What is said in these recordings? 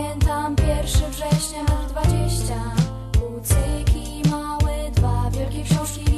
Pamiętam 1 września, metr dwadzieścia. Kucyki małe, dwa wielkie książki.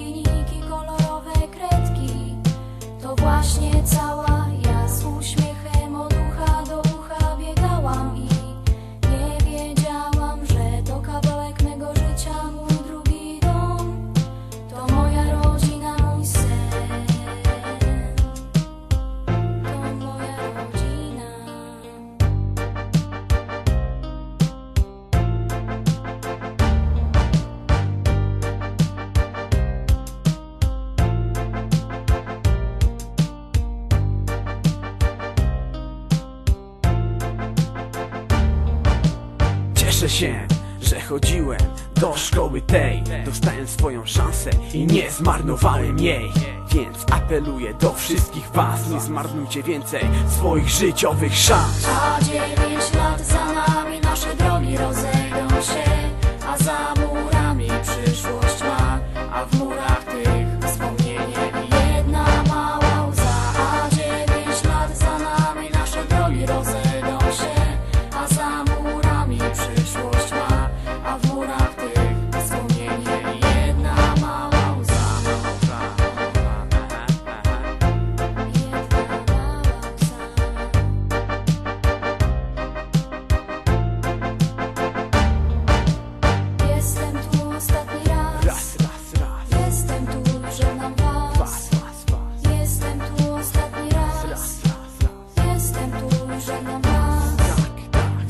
Cieszę się, że chodziłem do szkoły tej. Dostałem swoją szansę i nie zmarnowałem jej. Więc apeluję do wszystkich was Nie zmarnujcie więcej swoich życiowych szans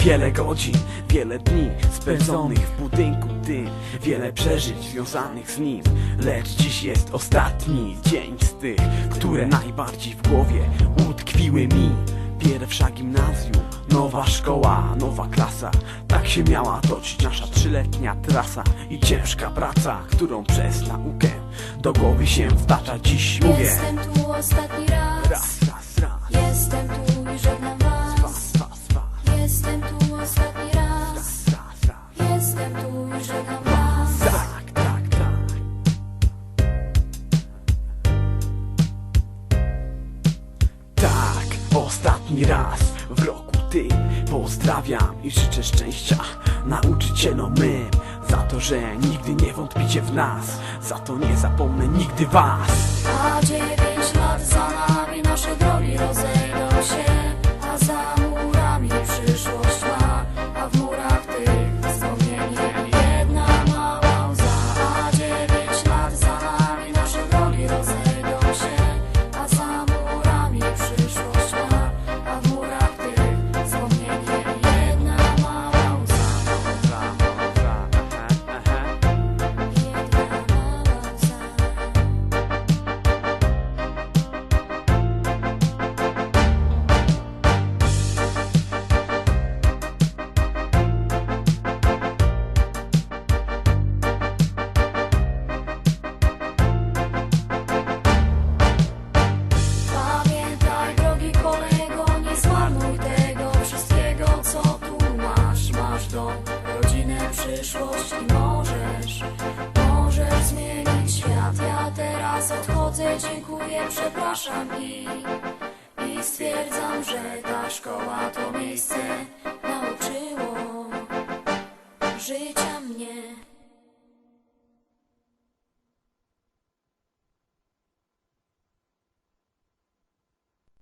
Wiele godzin, wiele dni spędzonych w budynku tym Wiele przeżyć związanych z nim. Lecz dziś jest ostatni dzień z tych Które najbardziej w głowie utkwiły mi. Pierwsza gimnazjum, nowa szkoła, nowa klasa. Tak się miała toczyć nasza trzyletnia trasa I ciężka praca, którą przez naukę Do głowy się wtacza. Dziś mówię. Jestem tu ostatni raz. Ostatni raz w roku tym pozdrawiam i życzę szczęścia nauczycielom mym za to, że nigdy nie wątpicie w nas, za to nie zapomnę nigdy was. A dziewięć lat za przyszłość możesz, możesz zmienić świat. Ja teraz odchodzę, dziękuję, przepraszam i, i stwierdzam, że ta szkoła to miejsce